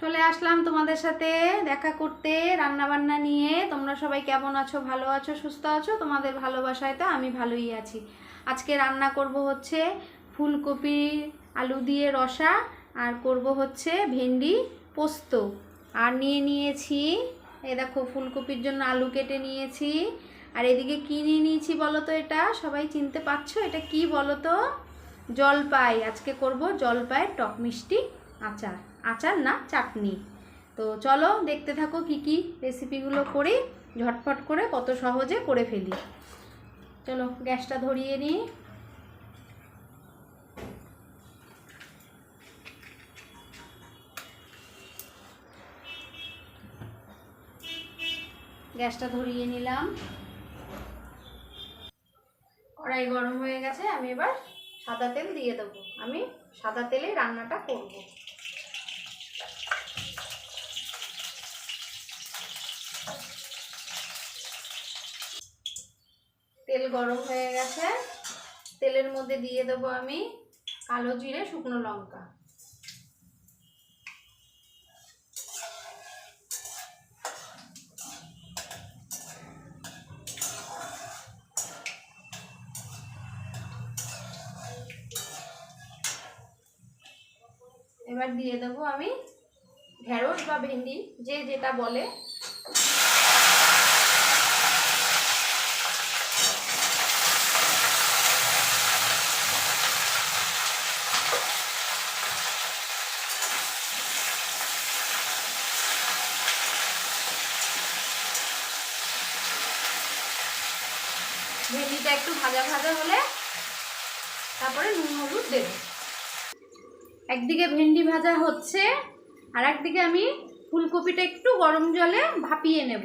চলে আসলাম তোমাদের সাথে দেখা করতে রান্না বান্না নিয়ে। তোমরা সবাই কেমন আছো? ভালো আছো? সুস্থ আছো? তোমাদের ভালোবাসায় তো আমি ভালোই আছি। আজকে রান্না করব হচ্ছে ফুলকপি, আলু দিয়ে রসা, আর করব হচ্ছে ভেন্ডি পোস্ত। আর নিয়ে নিয়েছি, এ দেখো ফুলকপির জন্য আলু কেটে নিয়েছি। আর এদিকে কি নিয়ে নিয়েছি বলো তো এটা? সবাই চিনতে পারছ? এটা কি বলো তো? জলপাই। আজকে করব জলপাইয়ের টক মিষ্টি আচার। আচার না চাটনি। তো চলো দেখতে থাকো কি কি রেসিপিগুলো করি ঝটফট করে কত সহজে করে ফেলি। চলো গ্যাসটা ধরিয়ে নিই। গ্যাসটা ধরিয়ে নিলাম। কড়াই গরম হয়ে গেছে, আমি এবার সাদা তেল দিয়ে দেবো। আমি সাদা তেলে রান্নাটা করব। তেল গরম হয়ে গেছে। তেলের মধ্যে দিয়ে দেবো আমি কালো জিরে, শুকনো লঙ্কা। এবার দিয়ে দেবো আমি ঢেঁড়স বা ভেন্ডি, যে যেটা বলে। ভেন্ডিটা একটু ভাজা ভাজা হলে তারপরে নুন, হলুদ দেবো। একদিকে ভেন্ডি ভাজা হচ্ছে, আর একদিকে আমি ফুলকপিটা একটু গরম জলে ভাপিয়ে নেব।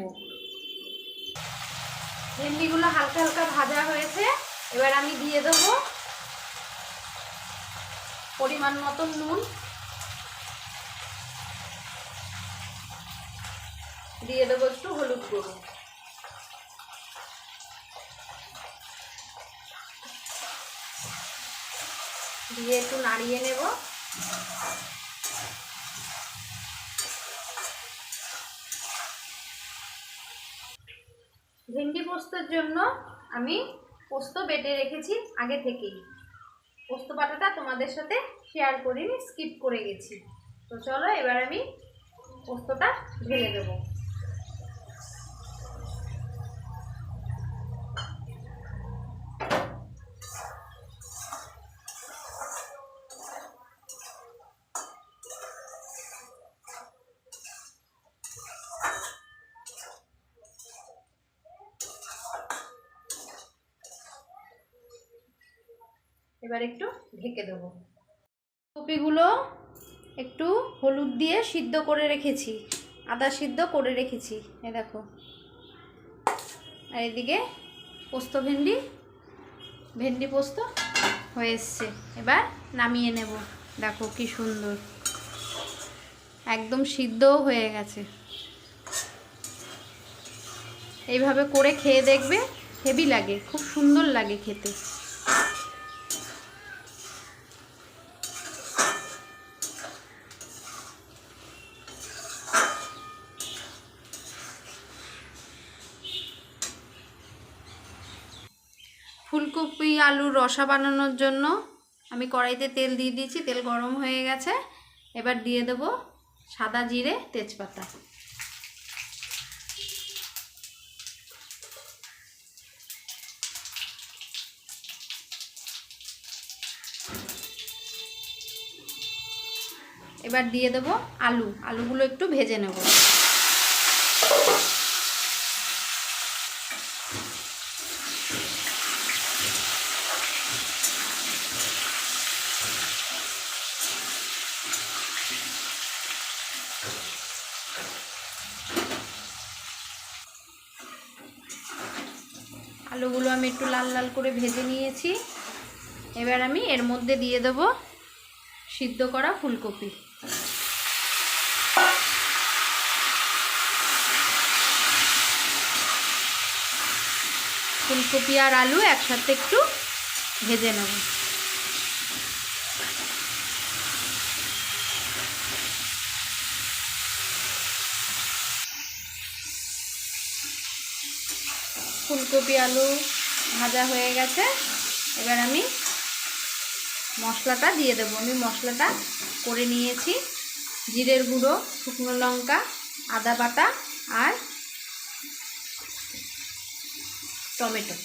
ভেন্ডিগুলো হালকা হালকা ভাজা হয়েছে, এবার আমি দিয়ে দেবো পরিমাণ মতো নুন। দিয়ে দেবো একটু হলুদ গুঁড়ো। দিয়ে একটু নাড়িয়ে নেব। ভেন্ডি পোস্তর জন্য আমি পোস্ত বেটে রেখেছি আগে থেকেই। পোস্ত বাটাটা তোমাদের সাথে শেয়ার করিনি স্কিপ করে গেছি। তো চলো এবার আমি পোস্তটা ঢেলে দেবো। এবার একটু ঢেকে দেবো। কপিগুলো একটু হলুদ দিয়ে সিদ্ধ করে রেখেছি, আদা সিদ্ধ করে রেখেছি এ দেখো। আর এদিকে পোস্ত ভেন্ডি ভেন্ডি পোস্ত হয়ে এসছে। এবার নামিয়ে নেব। দেখো কি সুন্দর। একদম সিদ্ধও হয়ে গেছে। এইভাবে করে খেয়ে দেখবে, হেভি লাগে, খুব সুন্দর লাগে খেতে ফুলকপি আলুর রসা বানানোর জন্য আমি কড়াইতে তেল দিয়ে দিয়েছি, তেল গরম হয়ে গেছে। এবার দিয়ে দেব সাদা জিরে তেজপাতা। এবার দিয়ে দেব আলু, আলুগুলো একটু ভেজে নেব। আলুগুলো আমি একটু লাল লাল করে ভেজে নিয়েছি। এবার আমি এর মধ্যে দিয়ে দেব সিদ্ধ করা ফুলকপি। ফুলকপি আর আলু একসাথে একটু ভেজে নেব। ফুলকপি আলু ভাজা হয়ে গেছে। এবার আমি মশলাটা দিয়ে দেবো। আমি মশলাটা করে নিয়েছি। জিরের গুঁড়ো, শুকনো লঙ্কা, আদা বাটা আর টমেটো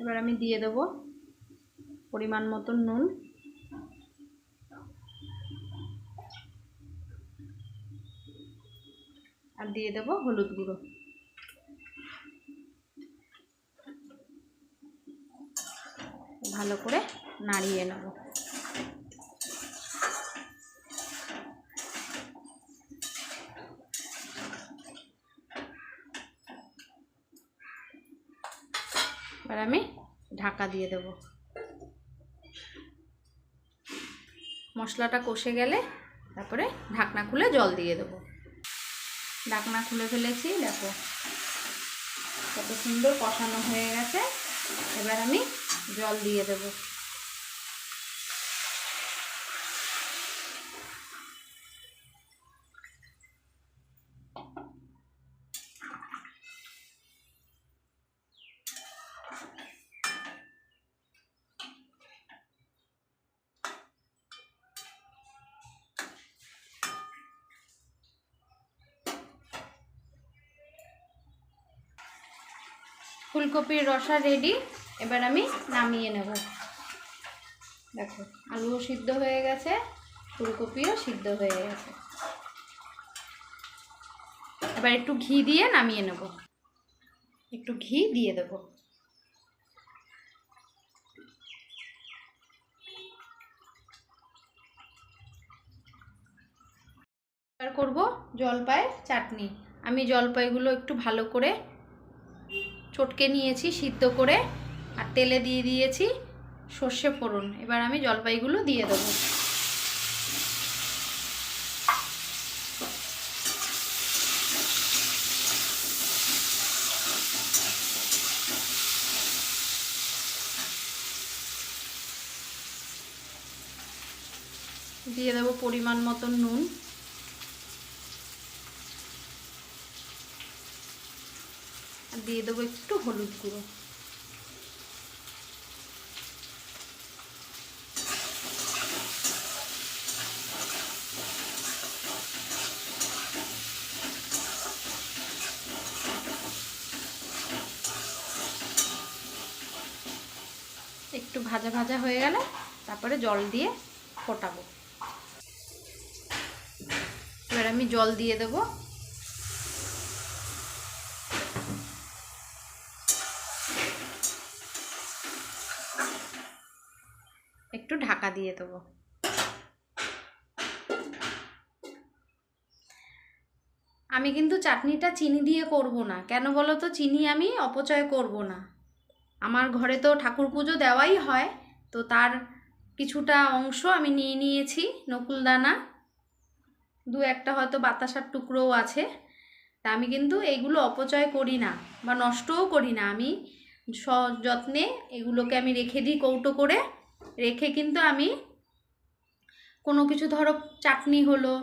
এবার আমি দিয়ে দেবো পরিমাণ মতন নুন। আর দিয়ে দেবো হলুদ গুঁড়ো। ভালো করে নাড়িয়ে নেব। এবার আমি ঢাকা দিয়ে দেব। মশলাটা কষে গেলে তারপরে ঢাকনা খুলে জল দিয়ে দেব। ঢাকনা খুলে ফেলেছি, দেখো। কত সুন্দর কষানো হয়ে গেছে। এবার আমি জল দিয়ে দেব। ফুলকপির রসা রেডি এবার আমি নামিয়ে নেব। দেখো, আলুও সিদ্ধ হয়ে গেছে, ফুলকপিও সিদ্ধ হয়ে গেছে। এবার একটু ঘি দিয়ে নামিয়ে নেব। একটু ঘি দিয়ে দেব। এবার করব জলপাইয়ের চাটনি। আমি জলপাইগুলো একটু ভালো করে চটকে নিয়েছি সিদ্ধ করে আর তেলে দিয়ে দিয়েছি সর্ষে ফোড়ন। এবার আমি জলপাইগুলো দিয়ে দেবো। দিয়ে দেবো পরিমাণ মতন নুন। দিয়ে দেবো একটু হলুদ গুঁড়ো। একটু ভাজা ভাজা হয়ে গেলে তারপরে জল দিয়ে ফোটাবো। এবার আমি জল দিয়ে দেবো একটু ঢাকা দিয়ে দেবো। আমি কিন্তু চাটনিটা চিনি দিয়ে করব না। কেন বলো তো? চিনি আমি অপচয় করব না। আমার ঘরে তো ঠাকুর পুজো দেওয়াই হয়, তো তার কিছুটা অংশ আমি নিয়ে নিয়েছি নকুলদানা। দু একটা হয়তো বাতাসার টুকরোও আছে। তা আমি কিন্তু এইগুলো অপচয় করি না বা নষ্টও করি না। আমি যত্নে এগুলোকে আমি রেখে দিই কৌটো করে। রেখে কিন্তু আমি কোনো কিছু ধরো চাটনি হলো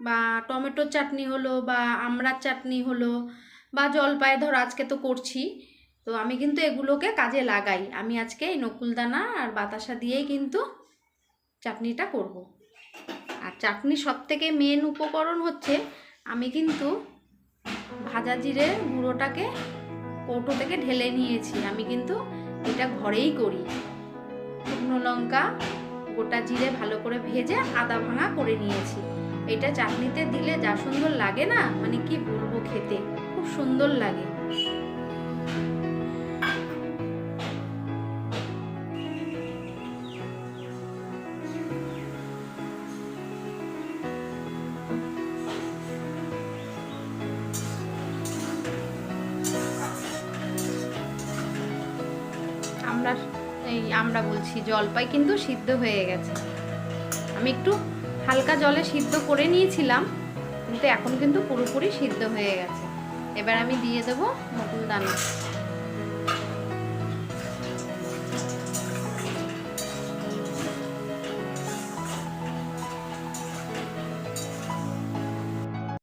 বা টমেটোর চাটনি হলো বা আমড়ার চাটনি হলো বা জলপাই ধরো আজকে তো করছি, তো আমি কিন্তু এগুলোকে কাজে লাগাই। আমি আজকে এই নকুলদানা আর বাতাসা দিয়েই কিন্তু চাটনিটা করব। আর চাটনি সব থেকে মেন উপকরণ হচ্ছে আমি কিন্তু ভাজা জিরে গুঁড়োটাকে কৌটো থেকে ঢেলে নিয়েছি। আমি কিন্তু এটা ঘরেই করি। শুকনো লঙ্কা, গোটা জিরে ভালো করে ভেজে আদা ভাঙা করে নিয়েছি। এটা চাটনিতে দিলে যা সুন্দর লাগে না? মানে কি বলব খেতে? খুব সুন্দর লাগে। আমরা বলছি, জলপাই কিন্তু সিদ্ধ হয়ে গেছে। আমি একটু হালকা জলে সিদ্ধ করে নিয়েছিলাম, কিন্তু এখন কিন্তু পুরোপুরি সিদ্ধ হয়ে গেছে। এবার আমি দিয়ে দেবো নতুন দানা।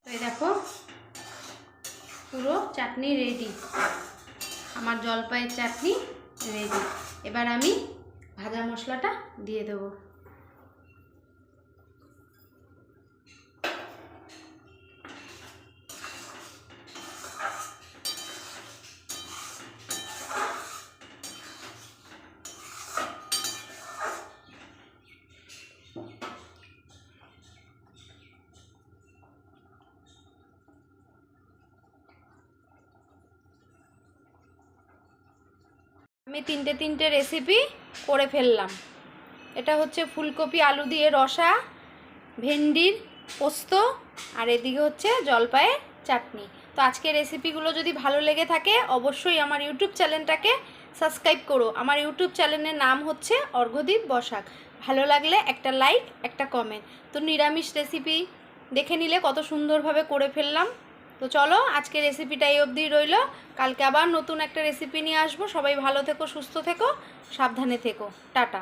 তো দেখো, পুরো চাটনি রেডি আমার জলপাইয়ের চাটনি রেডি এবার আমি ভাজা মশলাটা দিয়ে দেবো। আমি তিনটে তিনটে রেসিপি করে ফেললাম। এটা হচ্ছে ফুলকপি, আলু দিয়ে রসা, ভেন্ডির পোস্ত, আর এদিকে হচ্ছে জলপাইয়ের চাটনি। তো আজকে রেসিপিগুলো যদি ভালো লেগে থাকে, অবশ্যই আমার ইউটিউব চ্যানেলটাকে সাবস্ক্রাইব করো। আমার ইউটিউব চ্যানেলের নাম হচ্ছে অর্ঘদীপ বসাক। ভালো লাগলে একটা লাইক একটা কমেন্ট তো নিরামিষ রেসিপি দেখে নিলে কত সুন্দরভাবে করে ফেললাম। তো চলো, আজকে রেসিপিটা এই অবধি রইল। কালকে আবার নতুন একটা রেসিপি নিয়ে আসব। সবাই ভালো থেকো, সুস্থ থেকো, সাবধানে থেকো। টাটা।